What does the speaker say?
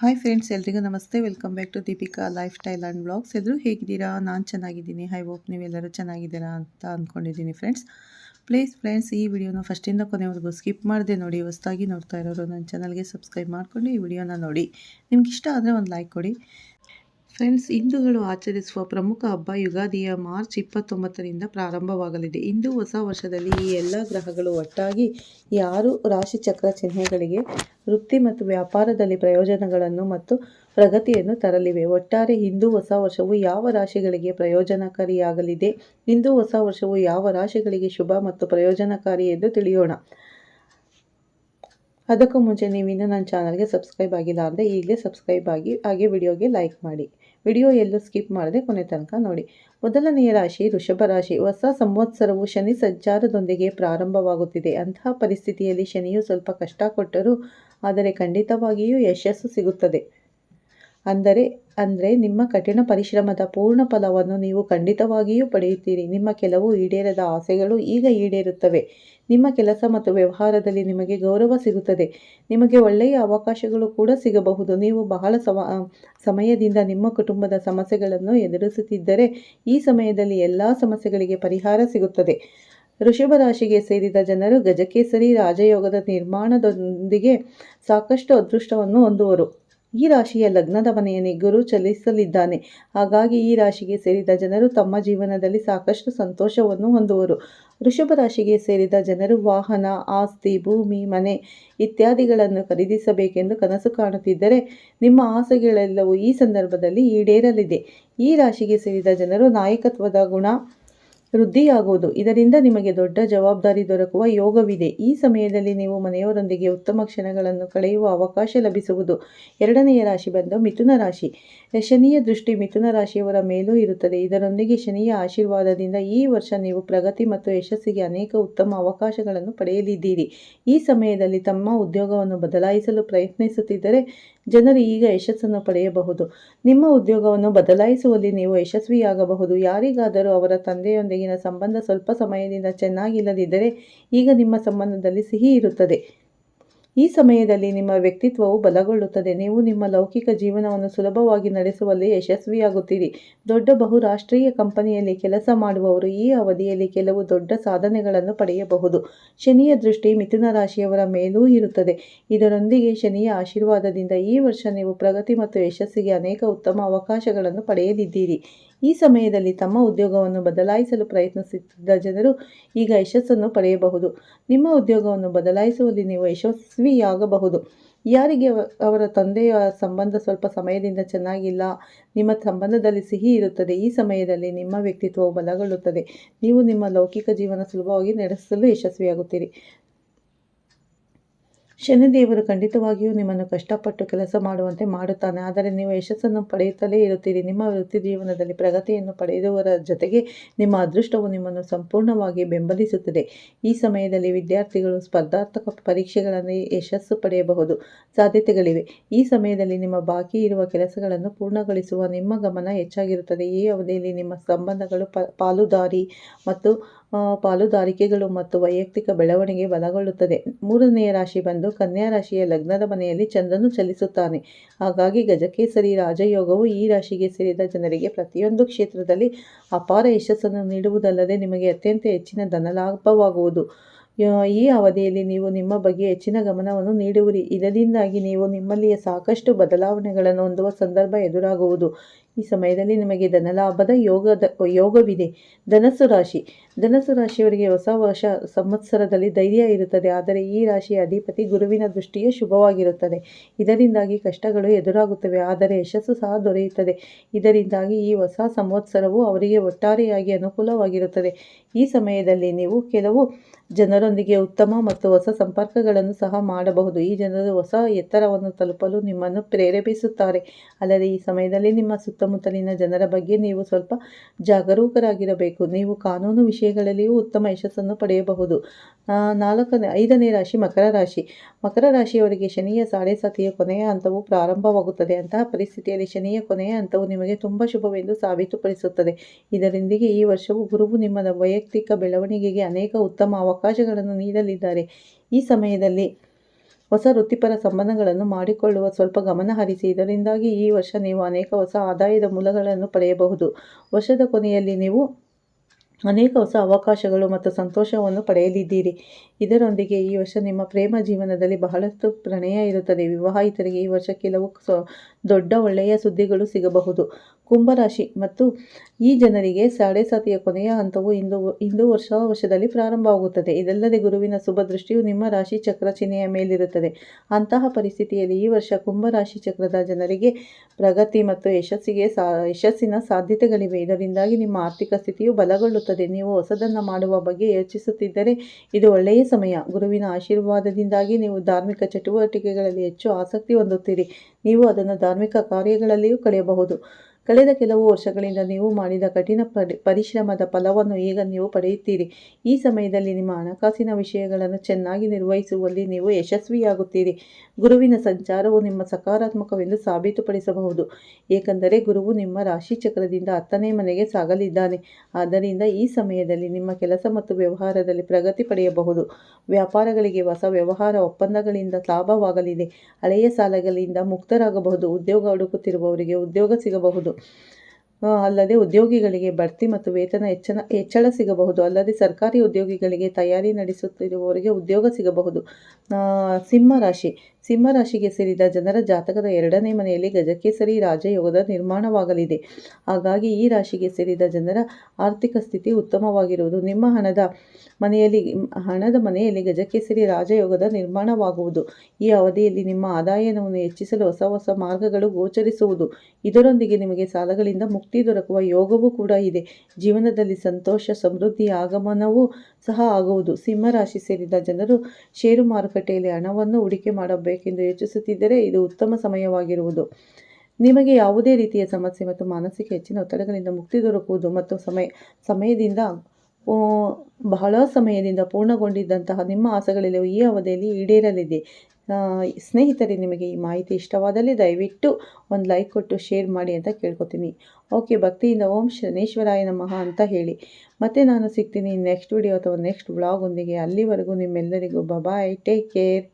Hi friends ಎಲ್ರಿಗೂ ನಮಸ್ತೆ. Welcome back to Deepika lifestyle and blogs ಎದುರು ಹೇಗಿದ್ದೀರಾ? ನಾನು ಚೆನ್ನಾಗಿದ್ದೀನಿ. ಹೈ ಹೋಪ್ ನೀವೆಲ್ಲರೂ ಚೆನ್ನಾಗಿದ್ದೀರಾ ಅಂತ ಅಂದ್ಕೊಂಡಿದ್ದೀನಿ ಫ್ರೆಂಡ್ಸ್ ಪ್ಲೀಸ್ ಫ್ರೆಂಡ್ಸ್ ಈ ವಿಡಿಯೋನ ಫಸ್ಟಿಂದ ಕೊನೆವರೆಗೂ ಸ್ಕಿಪ್ ಮಾಡದೆ ನೋಡಿ. ಹೊಸದಾಗಿ ನೋಡ್ತಾ ಇರೋರು ನನ್ನ ಚಾನಲ್ಗೆ ಸಬ್ಸ್ಕ್ರೈಬ್ ಮಾಡಿಕೊಂಡು ಈ ವಿಡಿಯೋನ ನೋಡಿ. ನಿಮ್ಗೆ ಇಷ್ಟ ಆದರೆ ಒಂದು ಲೈಕ್ ಕೊಡಿ. ಫ್ರೆಂಡ್ಸ್, ಹಿಂದೂಗಳು ಆಚರಿಸುವ ಪ್ರಮುಖ ಹಬ್ಬ ಯುಗಾದಿಯ ಮಾರ್ಚ್ ಇಪ್ಪತ್ತೊಂಬತ್ತರಿಂದ ಪ್ರಾರಂಭವಾಗಲಿದೆ. ಇಂದು ಹೊಸ ವರ್ಷದಲ್ಲಿ ಈ ಎಲ್ಲ ಗ್ರಹಗಳು ಒಟ್ಟಾಗಿ ಯಾರು ಆರು ರಾಶಿಚಕ್ರ ಚಿಹ್ನೆಗಳಿಗೆ ವೃತ್ತಿ ಮತ್ತು ವ್ಯಾಪಾರದಲ್ಲಿ ಪ್ರಯೋಜನಗಳನ್ನು ಮತ್ತು ಪ್ರಗತಿಯನ್ನು ತರಲಿವೆ. ಒಟ್ಟಾರೆ ಹಿಂದೂ ಹೊಸ ವರ್ಷವು ಯಾವ ರಾಶಿಗಳಿಗೆ ಪ್ರಯೋಜನಕಾರಿಯಾಗಲಿದೆ? ಹಿಂದೂ ಹೊಸ ವರ್ಷವು ಯಾವ ರಾಶಿಗಳಿಗೆ ಶುಭ ಮತ್ತು ಪ್ರಯೋಜನಕಾರಿ ಎಂದು ತಿಳಿಯೋಣ. ಅದಕ್ಕೂ ಮುಂಚೆ ನೀವು ಇನ್ನೂ ನನ್ನ ಚಾನಲ್ಗೆ ಸಬ್ಸ್ಕ್ರೈಬ್ ಆಗಿಲ್ಲ ಅಂದರೆ ಈಗಲೇ ಸಬ್ಸ್ಕ್ರೈಬ್ ಆಗಿ, ಹಾಗೆ ವಿಡಿಯೋಗೆ ಲೈಕ್ ಮಾಡಿ. ವಿಡಿಯೋ ಎಲ್ಲೂ ಸ್ಕಿಪ್ ಮಾಡದೆ ಕೊನೆ ತನಕ ನೋಡಿ. ಮೊದಲನೆಯ ರಾಶಿ ವೃಷಭ ರಾಶಿ. ಹೊಸ ಸಂವತ್ಸರವು ಶನಿ ಸಂಚಾರದೊಂದಿಗೆ ಪ್ರಾರಂಭವಾಗುತ್ತಿದೆ. ಅಂತಹ ಪರಿಸ್ಥಿತಿಯಲ್ಲಿ ಶನಿಯು ಸ್ವಲ್ಪ ಕಷ್ಟ ಕೊಟ್ಟರೂ ಆದರೆ ಖಂಡಿತವಾಗಿಯೂ ಯಶಸ್ಸು ಸಿಗುತ್ತದೆ. ಅಂದರೆ ಅಂದರೆ ನಿಮ್ಮ ಕಠಿಣ ಪರಿಶ್ರಮದ ಪೂರ್ಣ ಫಲವನ್ನು ನೀವು ಖಂಡಿತವಾಗಿಯೂ ಪಡೆಯುತ್ತೀರಿ. ನಿಮ್ಮ ಕೆಲವು ಈಡೇರದ ಆಸೆಗಳು ಈಗ ಈಡೇರುತ್ತವೆ. ನಿಮ್ಮ ಕೆಲಸ ಮತ್ತು ವ್ಯವಹಾರದಲ್ಲಿ ನಿಮಗೆ ಗೌರವ ಸಿಗುತ್ತದೆ. ನಿಮಗೆ ಒಳ್ಳೆಯ ಅವಕಾಶಗಳು ಕೂಡ ಸಿಗಬಹುದು. ನೀವು ಬಹಳ ಸಮ ಸಮಯದಿಂದ ನಿಮ್ಮ ಕುಟುಂಬದ ಸಮಸ್ಯೆಗಳನ್ನು ಎದುರಿಸುತ್ತಿದ್ದರೆ ಈ ಸಮಯದಲ್ಲಿ ಎಲ್ಲ ಸಮಸ್ಯೆಗಳಿಗೆ ಪರಿಹಾರ ಸಿಗುತ್ತದೆ. ಋಷಭ ರಾಶಿಗೆ ಸೇರಿದ ಜನರು ಗಜಕೇಸರಿ ರಾಜಯೋಗದ ನಿರ್ಮಾಣದೊಂದಿಗೆ ಸಾಕಷ್ಟು ಅದೃಷ್ಟವನ್ನು ಹೊಂದುವರು. ಈ ರಾಶಿಯ ಲಗ್ನದ ಮನೆಯನ್ನೇ ಗುರು ಚಲಿಸಲಿದ್ದಾನೆ. ಹಾಗಾಗಿ ಈ ರಾಶಿಗೆ ಸೇರಿದ ಜನರು ತಮ್ಮ ಜೀವನದಲ್ಲಿ ಸಾಕಷ್ಟು ಸಂತೋಷವನ್ನು ಹೊಂದುವರು. ವೃಷಭ ರಾಶಿಗೆ ಸೇರಿದ ಜನರು ವಾಹನ, ಆಸ್ತಿ, ಭೂಮಿ, ಮನೆ ಇತ್ಯಾದಿಗಳನ್ನು ಖರೀದಿಸಬೇಕೆಂದು ಕನಸು ಕಾಣುತ್ತಿದ್ದರೆ ನಿಮ್ಮ ಆಸೆಗಳೆಲ್ಲವೂ ಈ ಸಂದರ್ಭದಲ್ಲಿ ಈಡೇರಲಿದೆ. ಈ ರಾಶಿಗೆ ಸೇರಿದ ಜನರು ನಾಯಕತ್ವದ ಗುಣ ವೃದ್ಧಿಯಾಗುವುದು ಇದರಿಂದ ನಿಮಗೆ ದೊಡ್ಡ ಜವಾಬ್ದಾರಿ ದೊರಕುವ ಯೋಗವಿದೆ. ಈ ಸಮಯದಲ್ಲಿ ನೀವು ಮನೆಯವರೊಂದಿಗೆ ಉತ್ತಮ ಕ್ಷಣಗಳನ್ನು ಕಳೆಯುವ ಅವಕಾಶ ಲಭಿಸುವುದು ಎರಡನೆಯ ರಾಶಿ ಬಂದು ಮಿಥುನ ರಾಶಿ. ಶನಿಯ ದೃಷ್ಟಿ ಮಿಥುನ ರಾಶಿಯವರ ಮೇಲೂ ಇರುತ್ತದೆ. ಇದರೊಂದಿಗೆ ಶನಿಯ ಆಶೀರ್ವಾದದಿಂದ ಈ ವರ್ಷ ನೀವು ಪ್ರಗತಿ ಮತ್ತು ಯಶಸ್ಸಿಗೆ ಅನೇಕ ಉತ್ತಮ ಅವಕಾಶಗಳನ್ನು ಪಡೆಯಲಿದ್ದೀರಿ. ಈ ಸಮಯದಲ್ಲಿ ತಮ್ಮ ಉದ್ಯೋಗವನ್ನು ಬದಲಾಯಿಸಲು ಪ್ರಯತ್ನಿಸುತ್ತಿದ್ದರೆ ಜನರು ಈಗ ಯಶಸ್ಸನ್ನು ಪಡೆಯಬಹುದು. ನಿಮ್ಮ ಉದ್ಯೋಗವನ್ನು ಬದಲಾಯಿಸುವಲ್ಲಿ ನೀವು ಯಶಸ್ವಿಯಾಗಬಹುದು. ಯಾರಿಗಾದರೂ ಅವರ ತಂದೆಯೊಂದಿಗಿನ ಸಂಬಂಧ ಸ್ವಲ್ಪ ಸಮಯದಿಂದ ಚೆನ್ನಾಗಿಲ್ಲದಿದ್ದರೆ, ಈಗ ನಿಮ್ಮ ಸಂಬಂಧದಲ್ಲಿ ಸಿಹಿ ಇರುತ್ತದೆ. ಈ ಸಮಯದಲ್ಲಿ ನಿಮ್ಮ ವ್ಯಕ್ತಿತ್ವವು ಬಲಗೊಳ್ಳುತ್ತದೆ. ನೀವು ನಿಮ್ಮ ಲೌಕಿಕ ಜೀವನವನ್ನು ಸುಲಭವಾಗಿ ನಡೆಸುವಲ್ಲಿ ಯಶಸ್ವಿಯಾಗುತ್ತೀರಿ. ದೊಡ್ಡ ಬಹುರಾಷ್ಟ್ರೀಯ ಕಂಪನಿಯಲ್ಲಿ ಕೆಲಸ ಮಾಡುವವರು ಈ ಅವಧಿಯಲ್ಲಿ ಕೆಲವು ದೊಡ್ಡ ಸಾಧನೆಗಳನ್ನು ಪಡೆಯಬಹುದು. ಶನಿಯ ದೃಷ್ಟಿ ಮಿಥುನ ರಾಶಿಯವರ ಮೇಲೂ ಇರುತ್ತದೆ. ಇದರೊಂದಿಗೆ ಶನಿಯ ಆಶೀರ್ವಾದದಿಂದ ಈ ವರ್ಷ ನೀವು ಪ್ರಗತಿ ಮತ್ತು ಯಶಸ್ಸಿಗೆ ಅನೇಕ ಉತ್ತಮ ಅವಕಾಶಗಳನ್ನು ಪಡೆಯಲಿದ್ದೀರಿ. ಈ ಸಮಯದಲ್ಲಿ ತಮ್ಮ ಉದ್ಯೋಗವನ್ನು ಬದಲಾಯಿಸಲು ಪ್ರಯತ್ನಿಸುತ್ತಿದ್ದ ಜನರು ಈಗ ಯಶಸ್ಸನ್ನು ಪಡೆಯಬಹುದು. ನಿಮ್ಮ ಉದ್ಯೋಗವನ್ನು ಬದಲಾಯಿಸುವಲ್ಲಿ ನೀವು ಯಶಸ್ವಿಯಾಗಬಹುದು. ಯಾರಿಗೆ ಅವರ ತಂದೆಯ ಸಂಬಂಧ ಸ್ವಲ್ಪ ಸಮಯದಿಂದ ಚೆನ್ನಾಗಿಲ್ಲ, ನಿಮ್ಮ ಸಂಬಂಧದಲ್ಲಿ ಸಿಹಿ ಇರುತ್ತದೆ, ಈ ಸಮಯದಲ್ಲಿ ನಿಮ್ಮ ವ್ಯಕ್ತಿತ್ವವು ಬಲಗೊಳ್ಳುತ್ತದೆ. ನೀವು ನಿಮ್ಮ ಲೌಕಿಕ ಜೀವನ ಸುಲಭವಾಗಿ ನಡೆಸಲು ಯಶಸ್ವಿಯಾಗುತ್ತೀರಿ. ಶನಿದೇವರು ಖಂಡಿತವಾಗಿಯೂ ನಿಮ್ಮನ್ನು ಕಷ್ಟಪಟ್ಟು ಕೆಲಸ ಮಾಡುವಂತೆ ಮಾಡುತ್ತಾನೆ. ಆದರೆ ನೀವು ಯಶಸ್ಸನ್ನು ಪಡೆಯುತ್ತಲೇ ಇರುತ್ತೀರಿ. ನಿಮ್ಮ ವೃತ್ತಿ ಜೀವನದಲ್ಲಿ ಪ್ರಗತಿಯನ್ನು ಪಡೆಯುವವರ ಜೊತೆಗೆ ನಿಮ್ಮ ಅದೃಷ್ಟವು ನಿಮ್ಮನ್ನು ಸಂಪೂರ್ಣವಾಗಿ ಬೆಂಬಲಿಸುತ್ತದೆ. ಈ ಸಮಯದಲ್ಲಿ ವಿದ್ಯಾರ್ಥಿಗಳು ಸ್ಪರ್ಧಾತ್ಮಕ ಪರೀಕ್ಷೆಗಳಲ್ಲಿ ಯಶಸ್ಸು ಪಡೆಯಬಹುದು. ಸಾಧ್ಯತೆಗಳಿವೆ. ಈ ಸಮಯದಲ್ಲಿ ನಿಮ್ಮ ಬಾಕಿ ಇರುವ ಕೆಲಸಗಳನ್ನು ಪೂರ್ಣಗೊಳಿಸುವ ನಿಮ್ಮ ಗಮನ ಹೆಚ್ಚಾಗಿರುತ್ತದೆ. ಈ ಅವಧಿಯಲ್ಲಿ ನಿಮ್ಮ ಸಂಬಂಧಗಳು ಪಾಲುದಾರಿ ಮತ್ತು ಪಾಲುದಾರಿಕೆಗಳು ಮತ್ತು ವೈಯಕ್ತಿಕ ಬೆಳವಣಿಗೆ ಬಲಗೊಳ್ಳುತ್ತದೆ. ಮೂರನೆಯ ರಾಶಿ ಬಂದು ಕನ್ಯಾ ರಾಶಿಯ ಲಗ್ನದ ಮನೆಯಲ್ಲಿ ಚಂದ್ರನು ಚಲಿಸುತ್ತಾನೆ. ಹಾಗಾಗಿ ಗಜಕೇಸರಿ ರಾಜಯೋಗವು ಈ ರಾಶಿಗೆ ಸೇರಿದ ಜನರಿಗೆ ಪ್ರತಿಯೊಂದು ಕ್ಷೇತ್ರದಲ್ಲಿ ಅಪಾರ ಯಶಸ್ಸನ್ನು ನೀಡುವುದಲ್ಲದೆ ನಿಮಗೆ ಅತ್ಯಂತ ಹೆಚ್ಚಿನ ಧನಲಾಭವಾಗುವುದು ಈ ಅವಧಿಯಲ್ಲಿ ನೀವು ನಿಮ್ಮ ಬಗ್ಗೆ ಹೆಚ್ಚಿನ ಗಮನವನ್ನು ನೀಡುವಿರಿ. ಇದರಿಂದಾಗಿ ನೀವು ನಿಮ್ಮಲ್ಲಿಯ ಸಾಕಷ್ಟು ಬದಲಾವಣೆಗಳನ್ನು ಹೊಂದುವ ಸಂದರ್ಭ ಎದುರಾಗುವುದು. ಈ ಸಮಯದಲ್ಲಿ ನಿಮಗೆ ಧನಲಾಭದ ಯೋಗದ, ಯೋಗವಿದೆ. ಧನಸ್ಸು ರಾಶಿ. ಧನಸ್ಸು ರಾಶಿಯವರಿಗೆ ಹೊಸ ವರ್ಷ ಸಂವತ್ಸರದಲ್ಲಿ ಧೈರ್ಯ ಇರುತ್ತದೆ. ಆದರೆ ಈ ರಾಶಿಯ ಅಧಿಪತಿ ಗುರುವಿನ ದೃಷ್ಟಿಯೇ ಶುಭವಾಗಿರುತ್ತದೆ. ಇದರಿಂದಾಗಿ ಕಷ್ಟಗಳು ಎದುರಾಗುತ್ತವೆ. ಆದರೆ ಯಶಸ್ಸು ಸಹ ದೊರೆಯುತ್ತದೆ. ಇದರಿಂದಾಗಿ ಈ ಹೊಸ ಸಂವತ್ಸರವು ಅವರಿಗೆ ಒಟ್ಟಾರೆಯಾಗಿ ಅನುಕೂಲವಾಗಿರುತ್ತದೆ. ಈ ಸಮಯದಲ್ಲಿ ನೀವು ಕೆಲವು ಜನರೊಂದಿಗೆ ಉತ್ತಮ ಮತ್ತು ಹೊಸ ಸಂಪರ್ಕಗಳನ್ನು ಸಹ ಮಾಡಬಹುದು. ಈ ಜನರು ಹೊಸ ಎತ್ತರವನ್ನು ತಲುಪಲು ನಿಮ್ಮನ್ನು ಪ್ರೇರೇಪಿಸುತ್ತಾರೆ. ಅಲ್ಲದೆ ಈ ಸಮಯದಲ್ಲಿ ನಿಮ್ಮ ಸುತ್ತಮುತ್ತಲಿನ ಜನರ ಬಗ್ಗೆ ನೀವು ಸ್ವಲ್ಪ ಜಾಗರೂಕರಾಗಿರಬೇಕು. ನೀವು ಕಾನೂನು ವಿಷಯಗಳಲ್ಲಿಯೂ ಉತ್ತಮ ಯಶಸ್ಸನ್ನು ಪಡೆಯಬಹುದು. ನಾಲ್ಕನೇ, ಐದನೇ ರಾಶಿ ಮಕರ ರಾಶಿ. ಮಕರ ರಾಶಿಯವರಿಗೆ ಶನಿಯ ಸಾಡೆ ಸಾತಿಯ ಕೊನೆಯ ಹಂತವು ಪ್ರಾರಂಭವಾಗುತ್ತದೆ. ಅಂತಹ ಪರಿಸ್ಥಿತಿಯಲ್ಲಿ ಶನಿಯ ಕೊನೆಯ ಹಂತವು ನಿಮಗೆ ತುಂಬ ಶುಭವೆಂದು ಸಾಬೀತುಪಡಿಸುತ್ತದೆ. ಇದರೊಂದಿಗೆ ಈ ವರ್ಷವು ಗುರುವು ನಿಮ್ಮ ವೈಯಕ್ತಿಕ ಬೆಳವಣಿಗೆಗೆ ಅನೇಕ ಉತ್ತಮ ಅವಕಾಶಗಳನ್ನು ನೀಡಲಿದ್ದಾರೆ. ಈ ಸಮಯದಲ್ಲಿ ಹೊಸ ವೃತ್ತಿಪರ ಸಂಬಂಧಗಳನ್ನು ಮಾಡಿಕೊಳ್ಳುವ ಸ್ವಲ್ಪ ಗಮನ ಹರಿಸಿ. ಇದರಿಂದಾಗಿ ಈ ವರ್ಷ ನೀವು ಅನೇಕ ಹೊಸ ಆದಾಯದ ಮೂಲಗಳನ್ನು ಪಡೆಯಬಹುದು. ವರ್ಷದ ಕೊನೆಯಲ್ಲಿ ನೀವು ಅನೇಕ ಹೊಸ ಅವಕಾಶಗಳು ಮತ್ತು ಸಂತೋಷವನ್ನು ಪಡೆಯಲಿದ್ದೀರಿ. ಇದರೊಂದಿಗೆ ಈ ವರ್ಷ ನಿಮ್ಮ ಪ್ರೇಮ ಜೀವನದಲ್ಲಿ ಬಹಳಷ್ಟು ಪ್ರಣಯ ಇರುತ್ತದೆ. ವಿವಾಹಿತರಿಗೆ ಈ ವರ್ಷ ಕೆಲವು ದೊಡ್ಡ ಒಳ್ಳೆಯ ಸುದ್ದಿಗಳು ಸಿಗಬಹುದು. ಕುಂಭರಾಶಿ ಮತ್ತು ಈ ಜನರಿಗೆ ಸಾಡೆ ಸಾತಿಯ ಕೊನೆಯ ಹಂತವು ಇಂದು ಇಂದು ವರ್ಷ ವರ್ಷದಲ್ಲಿ ಪ್ರಾರಂಭವಾಗುತ್ತದೆ. ಇದಲ್ಲದೆ ಗುರುವಿನ ಶುಭ ದೃಷ್ಟಿಯು ನಿಮ್ಮ ರಾಶಿ ಚಕ್ರ ಚಿಹ್ನೆಯ ಮೇಲಿರುತ್ತದೆ. ಅಂತಹ ಪರಿಸ್ಥಿತಿಯಲ್ಲಿ ಈ ವರ್ಷ ಕುಂಭರಾಶಿ ಚಕ್ರದ ಜನರಿಗೆ ಪ್ರಗತಿ ಮತ್ತು ಯಶಸ್ಸಿಗೆ ಯಶಸ್ಸಿನ ಸಾಧ್ಯತೆಗಳಿವೆ. ಇದರಿಂದಾಗಿ ನಿಮ್ಮ ಆರ್ಥಿಕ ಸ್ಥಿತಿಯು ಬಲಗೊಳ್ಳುತ್ತದೆ. ನೀವು ಹೊಸದನ್ನು ಮಾಡುವ ಬಗ್ಗೆ ಯೋಚಿಸುತ್ತಿದ್ದರೆ ಇದು ಒಳ್ಳೆಯ ಸಮಯ. ಗುರುವಿನ ಆಶೀರ್ವಾದದಿಂದಾಗಿ ನೀವು ಧಾರ್ಮಿಕ ಚಟುವಟಿಕೆಗಳಲ್ಲಿ ಹೆಚ್ಚು ಆಸಕ್ತಿ ಹೊಂದುತ್ತೀರಿ. ನೀವು ಅದನ್ನು ಧಾರ್ಮಿಕ ಕಾರ್ಯಗಳಲ್ಲಿಯೂ ಕಳೆಯಬಹುದು. ಕಳೆದ ಕೆಲವು ವರ್ಷಗಳಿಂದ ನೀವು ಮಾಡಿದ ಕಠಿಣ ಪರಿ, ಪರಿಶ್ರಮದ ಫಲವನ್ನು ಈಗ ನೀವು ಪಡೆಯುತ್ತೀರಿ. ಈ ಸಮಯದಲ್ಲಿ ನಿಮ್ಮ ಹಣಕಾಸಿನ ವಿಷಯಗಳನ್ನು ಚೆನ್ನಾಗಿ ನಿರ್ವಹಿಸುವಲ್ಲಿ ನೀವು ಯಶಸ್ವಿಯಾಗುತ್ತೀರಿ. ಗುರುವಿನ ಸಂಚಾರವು ನಿಮ್ಮ ಸಕಾರಾತ್ಮಕವೆಂದು ಸಾಬೀತುಪಡಿಸಬಹುದು. ಏಕೆಂದರೆ ಗುರುವು ನಿಮ್ಮ ರಾಶಿ ಚಕ್ರದಿಂದ ಹತ್ತನೇ ಮನೆಗೆ ಸಾಗಲಿದ್ದಾನೆ. ಆದ್ದರಿಂದ ಈ ಸಮಯದಲ್ಲಿ ನಿಮ್ಮ ಕೆಲಸ ಮತ್ತು ವ್ಯವಹಾರದಲ್ಲಿ ಪ್ರಗತಿ ಪಡೆಯಬಹುದು. ವ್ಯಾಪಾರಗಳಿಗೆ ಹೊಸ ವ್ಯವಹಾರ ಒಪ್ಪಂದಗಳಿಂದ ಲಾಭವಾಗಲಿದೆ. ಹಳೆಯ ಸಾಲಗಳಿಂದ ಮುಕ್ತರಾಗಬಹುದು. ಉದ್ಯೋಗ ಹುಡುಕುತ್ತಿರುವವರಿಗೆ ಉದ್ಯೋಗ ಸಿಗಬಹುದು. ಅಲ್ಲದೆ ಉದ್ಯೋಗಿಗಳಿಗೆ ಬಡ್ತಿ ಮತ್ತು ವೇತನ ಹೆಚ್ಚಳ ಹೆಚ್ಚಳ ಸಿಗಬಹುದು. ಅಲ್ಲದೆ ಸರ್ಕಾರಿ ಉದ್ಯೋಗಿಗಳಿಗೆ ತಯಾರಿ ನಡೆಸುತ್ತಿರುವವರಿಗೆ ಉದ್ಯೋಗ ಸಿಗಬಹುದು. ಸಿಂಹ ರಾಶಿ. ಸಿಂಹ ರಾಶಿಗೆ ಸೇರಿದ ಜನರ ಜಾತಕದ ಎರಡನೇ ಮನೆಯಲ್ಲಿ ಗಜಕೇಸರಿ ರಾಜಯೋಗದ ನಿರ್ಮಾಣವಾಗಲಿದೆ. ಹಾಗಾಗಿ ಈ ರಾಶಿಗೆ ಸೇರಿದ ಜನರ ಆರ್ಥಿಕ ಸ್ಥಿತಿ ಉತ್ತಮವಾಗಿರುವುದು ನಿಮ್ಮ ಹಣದ ಮನೆಯಲ್ಲಿ ಹಣದ ಮನೆಯಲ್ಲಿ ಗಜಕೇಸರಿ ರಾಜಯೋಗದ ನಿರ್ಮಾಣವಾಗುವುದು. ಈ ಅವಧಿಯಲ್ಲಿ ನಿಮ್ಮ ಆದಾಯವನ್ನು ಹೆಚ್ಚಿಸಲು ಹೊಸ ಹೊಸ ಮಾರ್ಗಗಳು ಗೋಚರಿಸುವುದು. ಇದರೊಂದಿಗೆ ನಿಮಗೆ ಸಾಲಗಳಿಂದ ಮುಕ್ತಿ ದೊರಕುವ ಯೋಗವೂ ಕೂಡ ಇದೆ. ಜೀವನದಲ್ಲಿ ಸಂತೋಷ, ಸಮೃದ್ಧಿ, ಆಗಮನವೂ ಸಹ ಆಗುವುದು. ಸಿಂಹರಾಶಿ ಸೇರಿದ ಜನರು ಷೇರು ಮಾರುಕಟ್ಟೆಯಲ್ಲಿ ಹಣವನ್ನು ಹೂಡಿಕೆ ಮಾಡಬೇಕೆಂದು ಯೋಚಿಸುತ್ತಿದ್ದರೆ ಇದು ಉತ್ತಮ ಸಮಯವಾಗಿರುವುದು. ನಿಮಗೆ ಯಾವುದೇ ರೀತಿಯ ಸಮಸ್ಯೆ ಮತ್ತು ಮಾನಸಿಕ ಹೆಚ್ಚಿನ ಒತ್ತಡಗಳಿಂದ ಮುಕ್ತಿ ದೊರಕುವುದು ಮತ್ತು ಸಮಯ, ಸಮಯದಿಂದ ಬಹಳ ಸಮಯದಿಂದ ಪೂರ್ಣಗೊಂಡಿದ್ದಂತಹ ನಿಮ್ಮ ಆಸೆಗಳೆಲ್ಲವೂ ಈ ಅವಧಿಯಲ್ಲಿ ಈಡೇರಲಿದೆ. ಸ್ನೇಹಿತರೆ, ನಿಮಗೆ ಈ ಮಾಹಿತಿ ಇಷ್ಟವಾದಲ್ಲಿ ದಯವಿಟ್ಟು ಒಂದು ಲೈಕ್ ಕೊಟ್ಟು ಶೇರ್ ಮಾಡಿ ಅಂತ ಕೇಳ್ಕೊತೀನಿ. ಓಕೆ, ಭಕ್ತಿಯಿಂದ ಓಂ ಶನೇಶ್ವರಾಯ ನಮಃ ಅಂತ ಹೇಳಿ. ಮತ್ತೆ ನಾನು ಸಿಗ್ತೀನಿ ನೆಕ್ಸ್ಟ್ ವಿಡಿಯೋ ಅಥವಾ ನೆಕ್ಸ್ಟ್ ವ್ಲಾಗ್ ಒಂದಿಗೆ. ಅಲ್ಲಿವರೆಗೂ ನಿಮ್ಮೆಲ್ಲರಿಗೂ ಬಬಾಯ್ ಟೇಕ್ ಕೇರ್